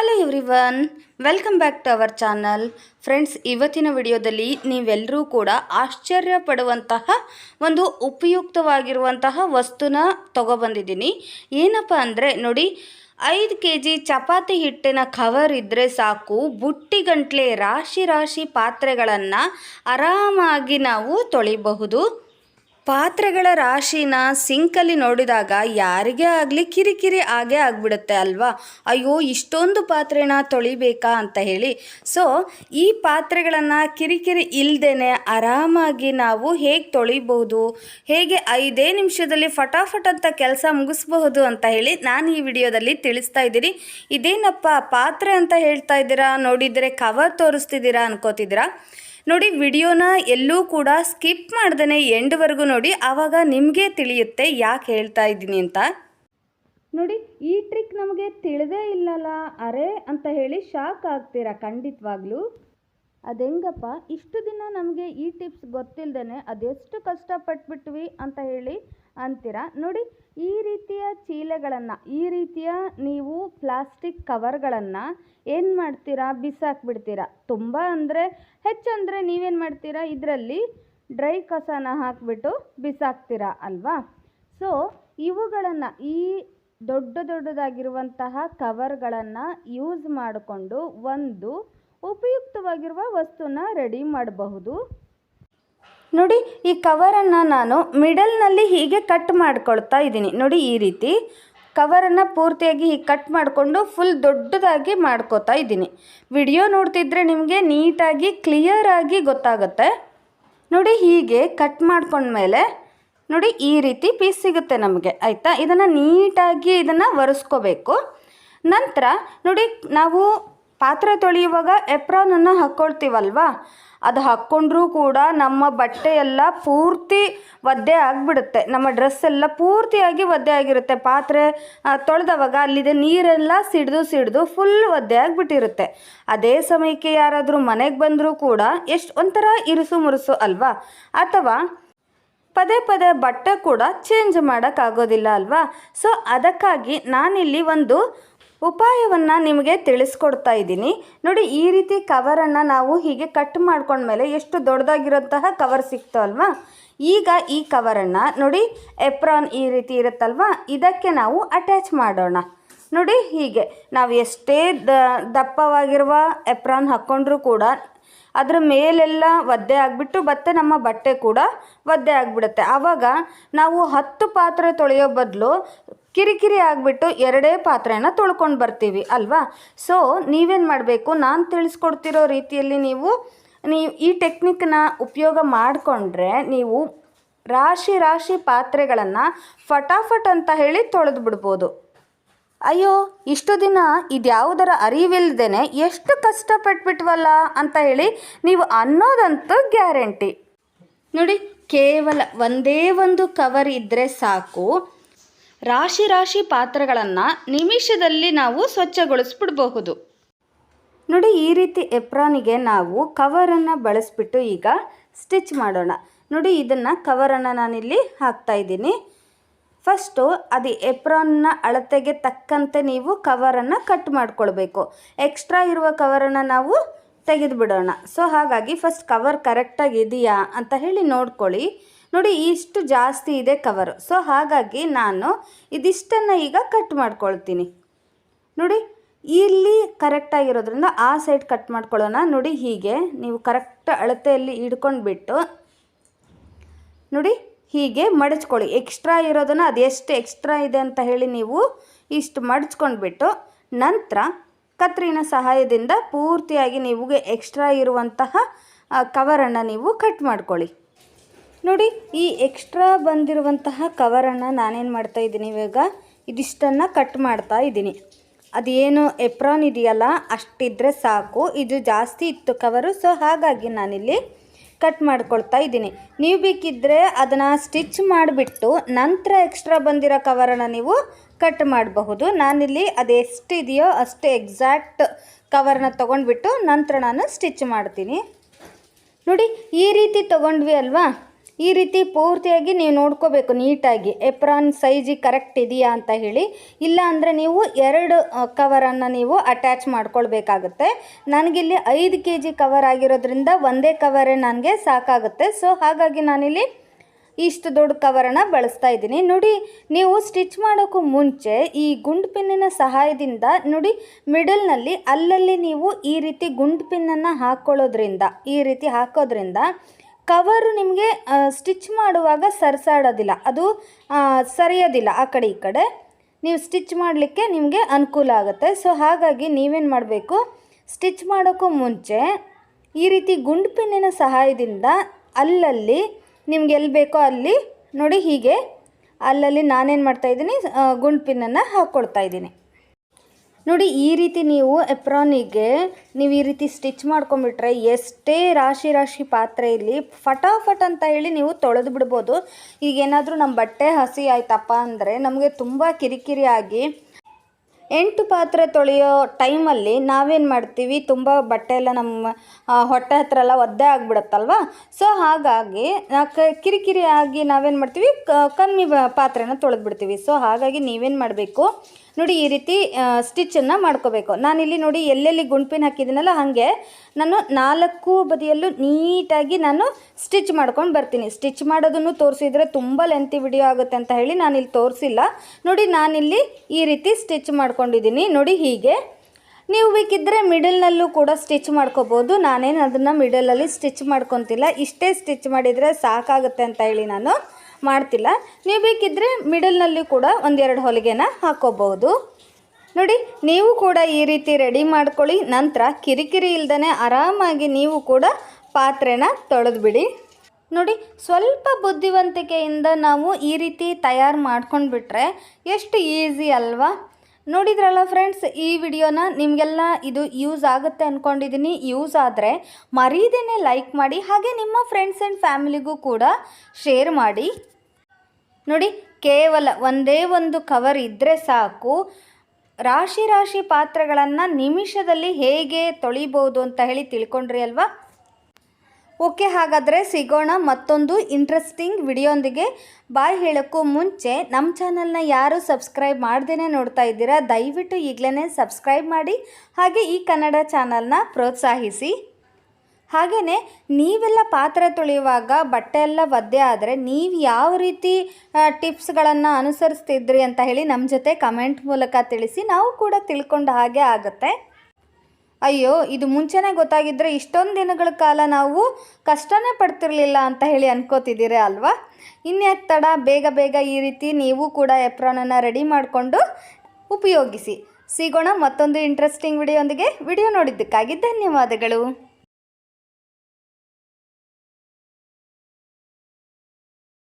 Hello everyone welcome back to our channel friends ಇವತ್ತಿನ ವಿಡಿಯೋದಲ್ಲಿ ನೀವೆಲ್ಲರೂ ಕೂಡ ಆಶ್ಚರ್ಯ ಪಡುವಂತಹ ಒಂದು ಉಪಯುಕ್ತವಾಗಿರುವಂತಹ ವಸ್ತುನ ತಗೊಬಂದಿದ್ದೀನಿ. ಏನಪ್ಪ ಅಂದರೆ ನೋಡಿ, ಐದು ಕೆ ಜಿ ಚಪಾತಿ ಹಿಟ್ಟಿನ ಕವರ್ ಇದ್ದರೆ ಸಾಕು ಬುಟ್ಟಿಗಂಟ್ಲೆ ರಾಶಿ ರಾಶಿ ಪಾತ್ರೆಗಳನ್ನು ಆರಾಮಾಗಿ ನಾವು ತೊಳಿಬಹುದು. ಪಾತ್ರೆಗಳ ರಾಶಿನ ಸಿಂಕಲ್ಲಿ ನೋಡಿದಾಗ ಯಾರಿಗೇ ಆಗಲಿ ಕಿರಿಕಿರಿ ಆಗೇ ಆಗಿಬಿಡುತ್ತೆ ಅಲ್ವಾ? ಅಯ್ಯೋ, ಇಷ್ಟೊಂದು ಪಾತ್ರೆನ ತೊಳಿಬೇಕಾ ಅಂತ ಹೇಳಿ. ಸೊ ಈ ಪಾತ್ರೆಗಳನ್ನು ಕಿರಿಕಿರಿ ಇಲ್ಲದೇ ಆರಾಮಾಗಿ ನಾವು ಹೇಗೆ ತೊಳಿಬಹುದು? ಹೇಗೆ ಐದೇ ನಿಮಿಷದಲ್ಲಿ ಫಟಾಫಟ್ ಅಂತ ಕೆಲಸ ಮುಗಿಸ್ಬಹುದು ಅಂತ ಹೇಳಿ ನಾನು ಈ ವಿಡಿಯೋದಲ್ಲಿ ತಿಳಿಸ್ತಾ ಇದ್ದೀನಿ. ಇದೇನಪ್ಪ ಪಾತ್ರೆ ಅಂತ ಹೇಳ್ತಾ ಇದ್ದೀರಾ? ನೋಡಿದರೆ ಕವರ್ ತೋರಿಸ್ತಿದ್ದೀರಾ ಅನ್ಕೋತಿದ್ದೀರಾ? ನೋಡಿ ವಿಡಿಯೋನ ಎಲ್ಲೂ ಕೂಡ ಸ್ಕಿಪ್ ಮಾಡ್ದೇ ಎಂಡ್ವರೆಗೂ ನೋಡಿ, ಆವಾಗ ನಿಮಗೆ ತಿಳಿಯುತ್ತೆ ಯಾಕೆ ಹೇಳ್ತಾ ಇದ್ದೀನಿ ಅಂತ. ನೋಡಿ, ಈ ಟ್ರಿಕ್ ನಮಗೆ ತಿಳಿದೇ ಇಲ್ಲಲ್ಲ, ಅರೆ ಅಂತ ಹೇಳಿ ಶಾಕ್ ಆಗ್ತೀರಾ ಖಂಡಿತವಾಗ್ಲೂ? ಅದೆಂಗಪ್ಪ, ಇಷ್ಟು ದಿನ ನಮಗೆ ಈ ಟಿಪ್ಸ್ ಗೊತ್ತಿಲ್ಲದೇ ಅದೆಷ್ಟು ಕಷ್ಟಪಟ್ಬಿಟ್ವಿ ಅಂತ ಹೇಳಿ ಅಂತೀರಾ. ನೋಡಿ, ಈ ರೀತಿಯ ಚೀಲಗಳನ್ನು, ಈ ರೀತಿಯ ನೀವು ಪ್ಲಾಸ್ಟಿಕ್ ಕವರ್ಗಳನ್ನು ಏನು ಮಾಡ್ತೀರಾ? ಬಿಸಾಕ್ಬಿಡ್ತೀರಾ. ತುಂಬ ಅಂದರೆ ಹೆಚ್ಚಂದರೆ ನೀವೇನು ಮಾಡ್ತೀರಾ? ಇದರಲ್ಲಿ ಡ್ರೈ ಕಸನ ಹಾಕಿಬಿಟ್ಟು ಬಿಸಾಕ್ತೀರಾ ಅಲ್ವಾ? ಸೊ ಇವುಗಳನ್ನು, ಈ ದೊಡ್ಡ ದೊಡ್ಡದಾಗಿರುವಂತಹ ಕವರ್ಗಳನ್ನು ಯೂಸ್ ಮಾಡಿಕೊಂಡು ಒಂದು ಉಪಯುಕ್ತವಾಗಿರುವ ವಸ್ತುನ ರೆಡಿ ಮಾಡಬಹುದು. ನೋಡಿ, ಈ ಕವರನ್ನು ನಾನು ಮಿಡಲ್ನಲ್ಲಿ ಹೀಗೆ ಕಟ್ ಮಾಡ್ಕೊಳ್ತಾ ಇದ್ದೀನಿ. ನೋಡಿ, ಈ ರೀತಿ ಕವರನ್ನು ಪೂರ್ತಿಯಾಗಿ ಹೀಗೆ ಕಟ್ ಮಾಡಿಕೊಂಡು ಫುಲ್ ದೊಡ್ಡದಾಗಿ ಮಾಡ್ಕೋತಾ ಇದ್ದೀನಿ. ವಿಡಿಯೋ ನೋಡ್ತಿದ್ರೆ ನಿಮಗೆ ನೀಟಾಗಿ ಕ್ಲಿಯರಾಗಿ ಗೊತ್ತಾಗುತ್ತೆ. ನೋಡಿ, ಹೀಗೆ ಕಟ್ ಮಾಡ್ಕೊಂಡ್ಮೇಲೆ ನೋಡಿ, ಈ ರೀತಿ ಪೀಸ್ ಸಿಗುತ್ತೆ ನಮಗೆ, ಆಯಿತಾ? ಇದನ್ನು ನೀಟಾಗಿ ಇದನ್ನು ಒರೆಸ್ಕೋಬೇಕು. ನಂತರ ನೋಡಿ, ನಾವು ಪಾತ್ರೆ ತೊಳೆಯುವಾಗ ಎಪ್ರಾನನ್ನು ಹಾಕ್ಕೊಳ್ತೀವಲ್ವಾ ಅದು ಹಾಕ್ಕೊಂಡ್ರೂ ಕೂಡ ನಮ್ಮ ಬಟ್ಟೆ ಎಲ್ಲ ಪೂರ್ತಿ ಒದ್ದೆ ಆಗಿಬಿಡುತ್ತೆ. ನಮ್ಮ ಡ್ರೆಸ್ ಎಲ್ಲ ಪೂರ್ತಿಯಾಗಿ ಒದ್ದೆ ಆಗಿರುತ್ತೆ. ಪಾತ್ರೆ ತೊಳೆದವಾಗ ಅಲ್ಲಿದೆ ನೀರೆಲ್ಲ ಸಿಡಿದು ಸಿಡಿದು ಫುಲ್ ಒದ್ದೆ ಆಗಿಬಿಟ್ಟಿರುತ್ತೆ. ಅದೇ ಸಮಯಕ್ಕೆ ಯಾರಾದರೂ ಮನೆಗೆ ಬಂದರೂ ಕೂಡ ಎಷ್ಟು ಒಂಥರ ಇರುಸು ಮುರುಸು ಅಲ್ವಾ? ಅಥವಾ ಪದೇ ಪದೇ ಬಟ್ಟೆ ಕೂಡ ಚೇಂಜ್ ಮಾಡೋಕ್ಕಾಗೋದಿಲ್ಲ ಅಲ್ವಾ? ಸೊ ಅದಕ್ಕಾಗಿ ನಾನಿಲ್ಲಿ ಒಂದು ಉಪಾಯವನ್ನು ನಿಮಗೆ ತಿಳಿಸ್ಕೊಡ್ತಾ ಇದ್ದೀನಿ. ನೋಡಿ, ಈ ರೀತಿ ಕವರನ್ನು ನಾವು ಹೀಗೆ ಕಟ್ ಮಾಡ್ಕೊಂಡ್ಮೇಲೆ ಎಷ್ಟು ದೊಡ್ಡದಾಗಿರೋಂತಹ ಕವರ್ ಸಿಕ್ತೋ ಅಲ್ವಾ? ಈಗ ಈ ಕವರನ್ನು ನೋಡಿ ಎಪ್ರಾನ್ ಈ ರೀತಿ ಇರುತ್ತಲ್ವಾ? ಇದಕ್ಕೆ ನಾವು ಅಟ್ಯಾಚ್ ಮಾಡೋಣ. ನೋಡಿ, ಹೀಗೆ. ನಾವು ಎಷ್ಟೇ ದ, ದಪ್ಪವಾಗಿರುವ ಎಪ್ರಾನ್ ಹಾಕ್ಕೊಂಡ್ರೂ ಕೂಡ ಅದರ ಮೇಲೆಲ್ಲ ಒದ್ದೆ ಆಗಿಬಿಟ್ಟು, ಮತ್ತೆ ನಮ್ಮ ಬಟ್ಟೆ ಕೂಡ ಒದ್ದೆ ಆಗಿಬಿಡುತ್ತೆ. ಆವಾಗ ನಾವು ಹತ್ತು ಪಾತ್ರೆ ತೊಳೆಯೋ ಬದಲು ಕಿರಿಕಿರಿ ಆಗಿಬಿಟ್ಟು ಎರಡೇ ಪಾತ್ರೆನ ತೊಳ್ಕೊಂಡು ಬರ್ತೀವಿ, ಅಲ್ವಾ? ಸೊ ನೀವೇನು ಮಾಡಬೇಕು? ನಾನು ತಿಳಿಸ್ಕೊಡ್ತಿರೋ ರೀತಿಯಲ್ಲಿ ನೀವು ನೀವು ಈ ಟೆಕ್ನಿಕ್ನ ಉಪಯೋಗ ಮಾಡಿಕೊಂಡ್ರೆ ನೀವು ರಾಶಿ ರಾಶಿ ಪಾತ್ರೆಗಳನ್ನು ಫಟಾಫಟ್ ಅಂತ ಹೇಳಿ ತೊಳೆದು ಬಿಡ್ಬೋದು ಅಯ್ಯೋ, ಇಷ್ಟು ದಿನ ಇದ್ಯಾವುದರ ಅರಿವಿಲ್ಲದೇ ಎಷ್ಟು ಕಷ್ಟಪಟ್ಬಿಟ್ವಲ್ಲ ಅಂತ ಹೇಳಿ ನೀವು ಅನ್ನೋದಂತೂ ಗ್ಯಾರಂಟಿ. ನೋಡಿ, ಕೇವಲ ಒಂದೇ ಒಂದು ಕವರ್ ಇದ್ದರೆ ಸಾಕು. ರಾಶಿ ರಾಶಿ ಪಾತ್ರೆಗಳನ್ನು ನಿಮಿಷದಲ್ಲಿ ನಾವು ಸ್ವಚ್ಛಗೊಳಿಸ್ಬಿಡಬಹುದು. ನೋಡಿ, ಈ ರೀತಿ ಎಪ್ರಾನಿಗೆ ನಾವು ಕವರನ್ನು ಬಳಸಿಬಿಟ್ಟು ಈಗ ಸ್ಟಿಚ್ ಮಾಡೋಣ. ನೋಡಿ, ಇದನ್ನು ಕವರನ್ನು ನಾನಿಲ್ಲಿ ಹಾಕ್ತಾ ಇದ್ದೀನಿ. ಫಸ್ಟು, ಅದು ಎಪ್ರಾನ್ನ ಅಳತೆಗೆ ತಕ್ಕಂತೆ ನೀವು ಕವರನ್ನು ಕಟ್ ಮಾಡ್ಕೊಳ್ಬೇಕು. ಎಕ್ಸ್ಟ್ರಾ ಇರುವ ಕವರನ್ನು ನಾವು ತೆಗೆದುಬಿಡೋಣ. ಸೊ, ಹಾಗಾಗಿ ಫಸ್ಟ್ ಕವರ್ ಕರೆಕ್ಟಾಗಿ ಇದೆಯಾ ಅಂತ ಹೇಳಿ ನೋಡ್ಕೊಳ್ಳಿ. ನೋಡಿ, ಇಷ್ಟು ಜಾಸ್ತಿ ಇದೆ ಕವರು ಸೊ ಹಾಗಾಗಿ ನಾನು ಇದಿಷ್ಟನ್ನು ಈಗ ಕಟ್ ಮಾಡ್ಕೊಳ್ತೀನಿ. ನೋಡಿ, ಇಲ್ಲಿ ಕರೆಕ್ಟಾಗಿರೋದ್ರಿಂದ ಆ ಸೈಡ್ ಕಟ್ ಮಾಡ್ಕೊಳ್ಳೋಣ. ನೋಡಿ, ಹೀಗೆ ನೀವು ಕರೆಕ್ಟ್ ಅಳತೆಯಲ್ಲಿ ಹಿಡ್ಕೊಂಡ್ಬಿಟ್ಟು, ನೋಡಿ, ಹೀಗೆ ಮಡಚ್ಕೊಳ್ಳಿ. ಎಕ್ಸ್ಟ್ರಾ ಇರೋದನ್ನು ಅದೆಷ್ಟು ಎಕ್ಸ್ಟ್ರಾ ಇದೆ ಅಂತ ಹೇಳಿ ನೀವು ಇಷ್ಟು ಮಡಚ್ಕೊಂಡ್ಬಿಟ್ಟು, ನಂತರ ಕತ್ರಿನ ಸಹಾಯದಿಂದ ಪೂರ್ತಿಯಾಗಿ ನಿಮಗೆ ಎಕ್ಸ್ಟ್ರಾ ಇರುವಂತಹ ಕವರನ್ನು ನೀವು ಕಟ್ ಮಾಡ್ಕೊಳ್ಳಿ. ನೋಡಿ, ಈ ಎಕ್ಸ್ಟ್ರಾ ಬಂದಿರುವಂತಹ ಕವರನ್ನು ನಾನೇನು ಮಾಡ್ತಾ ಇದ್ದೀನಿ ಇವಾಗ? ಇದಿಷ್ಟನ್ನು ಕಟ್ ಮಾಡ್ತಾ ಇದ್ದೀನಿ. ಅದೇನು ಎಪ್ರಾನ್ ಇದೆಯಲ್ಲ, ಅಷ್ಟಿದ್ರೆ ಸಾಕು. ಇದು ಜಾಸ್ತಿ ಇತ್ತು ಕವರು ಸೊ ಹಾಗಾಗಿ ನಾನಿಲ್ಲಿ ಕಟ್ ಮಾಡ್ಕೊಳ್ತಾ ಇದ್ದೀನಿ. ನೀವು ಬೇಕಿದ್ದರೆ ಅದನ್ನು ಸ್ಟಿಚ್ ಮಾಡಿಬಿಟ್ಟು ನಂತರ ಎಕ್ಸ್ಟ್ರಾ ಬಂದಿರೋ ಕವರನ್ನು ನೀವು ಕಟ್ ಮಾಡಬಹುದು. ನಾನಿಲ್ಲಿ ಅದು ಎಷ್ಟಿದೆಯೋ ಅಷ್ಟು ಎಕ್ಸಾಕ್ಟ್ ಕವರ್ನ ತೊಗೊಂಡ್ಬಿಟ್ಟು ನಂತರ ನಾನು ಸ್ಟಿಚ್ ಮಾಡ್ತೀನಿ. ನೋಡಿ, ಈ ರೀತಿ ತೊಗೊಂಡ್ವಿ ಅಲ್ವಾ? ಈ ರೀತಿ ಪೂರ್ತಿಯಾಗಿ ನೀವು ನೋಡ್ಕೋಬೇಕು ನೀಟಾಗಿ. ಎಪ್ರಾನ್ ಸೈಜಿಗೆ ಕರೆಕ್ಟ್ ಇದೆಯಾ ಅಂತ ಹೇಳಿ. ಇಲ್ಲ ಅಂದರೆ ನೀವು ಎರಡು ಕವರನ್ನು ನೀವು ಅಟ್ಯಾಚ್ ಮಾಡ್ಕೊಳ್ಬೇಕಾಗುತ್ತೆ. ನನಗಿಲ್ಲಿ ಐದು ಕೆ ಜಿ ಕವರ್ ಆಗಿರೋದ್ರಿಂದ ಒಂದೇ ಕವರೇ ನನಗೆ ಸಾಕಾಗುತ್ತೆ. ಸೊ ಹಾಗಾಗಿ ನಾನಿಲ್ಲಿ ಇಷ್ಟು ದೊಡ್ಡ ಕವರನ್ನು ಬಳಸ್ತಾ ಇದ್ದೀನಿ. ನೋಡಿ, ನೀವು ಸ್ಟಿಚ್ ಮಾಡೋಕ್ಕೂ ಮುಂಚೆ ಈ ಗುಂಡು ಪಿನ್ನಿನ ಸಹಾಯದಿಂದ ನೋಡಿ ಮಿಡಲ್ನಲ್ಲಿ ಅಲ್ಲಲ್ಲಿ ನೀವು ಈ ರೀತಿ ಗುಂಡು ಪಿನ್ನನ್ನು ಹಾಕ್ಕೊಳ್ಳೋದ್ರಿಂದ, ಈ ರೀತಿ ಹಾಕೋದ್ರಿಂದ ಕವರು ನಿಮಗೆ ಸ್ಟಿಚ್ ಮಾಡುವಾಗ ಸರಿಸಾಡೋದಿಲ್ಲ. ಅದು ಸರಿಯೋದಿಲ್ಲ ಆ ಕಡೆ ಈ ಕಡೆ. ನೀವು ಸ್ಟಿಚ್ ಮಾಡಲಿಕ್ಕೆ ನಿಮಗೆ ಅನುಕೂಲ ಆಗುತ್ತೆ. ಸೊ ಹಾಗಾಗಿ ನೀವೇನು ಮಾಡಬೇಕು? ಸ್ಟಿಚ್ ಮಾಡೋಕ್ಕೂ ಮುಂಚೆ ಈ ರೀತಿ ಗುಂಡು ಪಿನ್ನಿನ ಸಹಾಯದಿಂದ ಅಲ್ಲಲ್ಲಿ ನಿಮ್ಗೆ ಎಲ್ಲಿ ಬೇಕೋ ಅಲ್ಲಿ ನೋಡಿ ಹೀಗೆ ಅಲ್ಲಲ್ಲಿ ನಾನೇನು ಮಾಡ್ತಾಯಿದ್ದೀನಿ ಗುಂಡು ಪಿನ್ನನ್ನು ಹಾಕ್ಕೊಳ್ತಾ ಇದ್ದೀನಿ. ನೋಡಿ, ಈ ರೀತಿ ನೀವು ಎಪ್ರಾನಿಗೆ ನೀವು ಈ ರೀತಿ ಸ್ಟಿಚ್ ಮಾಡ್ಕೊಂಬಿಟ್ರೆ ಎಷ್ಟೇ ರಾಶಿ ರಾಶಿ ಪಾತ್ರೆ ಇರಲಿ, ಫಟಾಫಟ್ ಅಂತ ಹೇಳಿ ನೀವು ತೊಳೆದು ಬಿಡ್ಬೋದು. ಈಗ ಏನಾದರೂ ನಮ್ಮ ಬಟ್ಟೆ ಹಸಿ ಆಯ್ತಪ್ಪ ಅಂದರೆ ನಮಗೆ ತುಂಬ ಕಿರಿಕಿರಿ ಆಗಿ ಎಂಟು ಪಾತ್ರೆ ತೊಳೆಯೋ ಟೈಮಲ್ಲಿ ನಾವೇನು ಮಾಡ್ತೀವಿ? ತುಂಬ ಬಟ್ಟೆ ಎಲ್ಲ ನಮ್ಮ ಹೊಟ್ಟೆ ಹತ್ರ ಎಲ್ಲ ಒದ್ದೆ ಆಗಿಬಿಡುತ್ತಲ್ವ? ಸೊ ಹಾಗಾಗಿ ಕಿರಿಕಿರಿ ಆಗಿ ನಾವೇನು ಮಾಡ್ತೀವಿ? ಕಮ್ಮಿ ಪಾತ್ರೆನ ತೊಳೆದು ಬಿಡ್ತೀವಿ ಸೊ ಹಾಗಾಗಿ ನೀವೇನು ಮಾಡಬೇಕು? ನೋಡಿ ಈ ರೀತಿ ಸ್ಟಿಚ್ಚನ್ನು ಮಾಡ್ಕೋಬೇಕು. ನಾನಿಲ್ಲಿ ನೋಡಿ ಎಲ್ಲೆಲ್ಲಿ ಗುಂಡ್ಪಿನ ಹಾಕಿದ್ದೀನಲ್ಲ ಹಾಗೆ, ನಾನು ನಾಲ್ಕು ಬದಿಯಲ್ಲೂ ನೀಟಾಗಿ ನಾನು ಸ್ಟಿಚ್ ಮಾಡ್ಕೊಂಡು ಬರ್ತೀನಿ. ಸ್ಟಿಚ್ ಮಾಡೋದನ್ನು ತೋರಿಸಿದ್ರೆ ತುಂಬ ಲೆಂತಿ ವಿಡಿಯೋ ಆಗುತ್ತೆ ಅಂತ ಹೇಳಿ ನಾನಿಲ್ಲಿ ತೋರಿಸಿಲ್ಲ. ನೋಡಿ ನಾನಿಲ್ಲಿ ಈ ರೀತಿ ಸ್ಟಿಚ್ ಮಾಡ್ಕೊಂಡಿದ್ದೀನಿ. ನೋಡಿ ಹೀಗೆ. ನೀವು ಬೇಕಿದ್ದರೆ ಮಿಡಲ್ನಲ್ಲೂ ಕೂಡ ಸ್ಟಿಚ್ ಮಾಡ್ಕೋಬೋದು. ನಾನೇನು ಅದನ್ನು ಮಿಡಲಲ್ಲಿ ಸ್ಟಿಚ್ ಮಾಡ್ಕೊತಿಲ್ಲ. ಇಷ್ಟೇ ಸ್ಟಿಚ್ ಮಾಡಿದರೆ ಸಾಕಾಗುತ್ತೆ ಅಂತ ಹೇಳಿ ನಾನು ಮಾಡ್ತಿಲ್ಲ. ನೀವು ಬೇಕಿದ್ದರೆ ಮಿಡಲ್ನಲ್ಲಿ ಕೂಡ ಒಂದೆರಡು ಹೊಲಿಗೆನ ಹಾಕೋಬಹುದು. ನೋಡಿ, ನೀವು ಕೂಡ ಈ ರೀತಿ ರೆಡಿ ಮಾಡ್ಕೊಳ್ಳಿ. ನಂತರ ಕಿರಿಕಿರಿ ಇಲ್ದೇ ಆರಾಮಾಗಿ ನೀವು ಕೂಡ ಪಾತ್ರೆನ ತೊಳೆದ್ಬಿಡಿ. ನೋಡಿ, ಸ್ವಲ್ಪ ಬುದ್ಧಿವಂತಿಕೆಯಿಂದ ನಾವು ಈ ರೀತಿ ತಯಾರು ಮಾಡ್ಕೊಂಡ್ಬಿಟ್ರೆ ಎಷ್ಟು ಈಸಿ ಅಲ್ವಾ? ನೋಡಿದ್ರಲ್ಲ ಫ್ರೆಂಡ್ಸ್ ಈ ವಿಡಿಯೋನ ನಿಮಗೆಲ್ಲ ಇದು ಯೂಸ್ ಆಗುತ್ತೆ ಅಂದ್ಕೊಂಡಿದ್ದೀನಿ ಯೂಸ್ ಆದರೆ ಮರೀದೇನೆ ಲೈಕ್ ಮಾಡಿ, ಹಾಗೆ ನಿಮ್ಮ ಫ್ರೆಂಡ್ಸ್ ಆ್ಯಂಡ್ ಫ್ಯಾಮಿಲಿಗೂ ಕೂಡ ಶೇರ್ ಮಾಡಿ. ನೋಡಿ, ಕೇವಲ ಒಂದೇ ಒಂದು ಕವರ್ ಇದ್ದರೆ ಸಾಕು. ರಾಶಿ ರಾಶಿ ಪಾತ್ರೆಗಳನ್ನು ನಿಮಿಷದಲ್ಲಿ ಹೇಗೆ ತೊಳಿಬೋದು ಅಂತ ಹೇಳಿ ತಿಳ್ಕೊಂಡ್ರಿ ಅಲ್ವಾ? ಓಕೆ, ಹಾಗಾದರೆ ಸಿಗೋಣ ಮತ್ತೊಂದು ಇಂಟ್ರೆಸ್ಟಿಂಗ್ ವಿಡಿಯೋಂದಿಗೆ. ಬಾಯ್ ಹೇಳೋಕ್ಕೂ ಮುಂಚೆ ನಮ್ಮ ಚಾನಲ್ನ ಯಾರು ಸಬ್ಸ್ಕ್ರೈಬ್ ಮಾಡ್ದೇ ನೋಡ್ತಾ ಇದ್ದೀರಾ, ದಯವಿಟ್ಟು ಈಗಲೇ ಸಬ್ಸ್ಕ್ರೈಬ್ ಮಾಡಿ, ಹಾಗೆ ಈ ಕನ್ನಡ ಚಾನಲ್ನ ಪ್ರೋತ್ಸಾಹಿಸಿ. ಹಾಗೆಯೇ ನೀವೆಲ್ಲ ಪಾತ್ರೆ ತೊಳೆಯುವಾಗ ಬಟ್ಟೆ ಎಲ್ಲ ಒದ್ದೆ ಆದರೆ ನೀವು ಯಾವ ರೀತಿ ಟಿಪ್ಸ್ಗಳನ್ನು ಅನುಸರಿಸ್ತಿದ್ರಿ ಅಂತ ಹೇಳಿ ನಮ್ಮ ಜೊತೆ ಕಮೆಂಟ್ ಮೂಲಕ ತಿಳಿಸಿ ನಾವು ಕೂಡ ತಿಳ್ಕೊಂಡ ಹಾಗೆ ಆಗುತ್ತೆ. ಅಯ್ಯೋ, ಇದು ಮುಂಚೆನೇ ಗೊತ್ತಾಗಿದ್ದರೆ ಇಷ್ಟೊಂದು ದಿನಗಳ ಕಾಲ ನಾವು ಕಷ್ಟನೇ ಪಡ್ತಿರಲಿಲ್ಲ ಅಂತ ಹೇಳಿ ಅನ್ಕೋತಿದ್ದೀರ ಅಲ್ವಾ? ಇನ್ಯಾಕೆ ತಡ, ಬೇಗ ಬೇಗ ಈ ರೀತಿ ನೀವು ಕೂಡ ಎಪ್ರಾನನ್ನು ರೆಡಿ ಮಾಡಿಕೊಂಡು ಉಪಯೋಗಿಸಿ. ಸಿಗೋಣ ಮತ್ತೊಂದು ಇಂಟ್ರೆಸ್ಟಿಂಗ್ ವಿಡಿಯೋಂದಿಗೆ ವಿಡಿಯೋ ನೋಡಿದ್ದಕ್ಕಾಗಿ ಧನ್ಯವಾದಗಳು.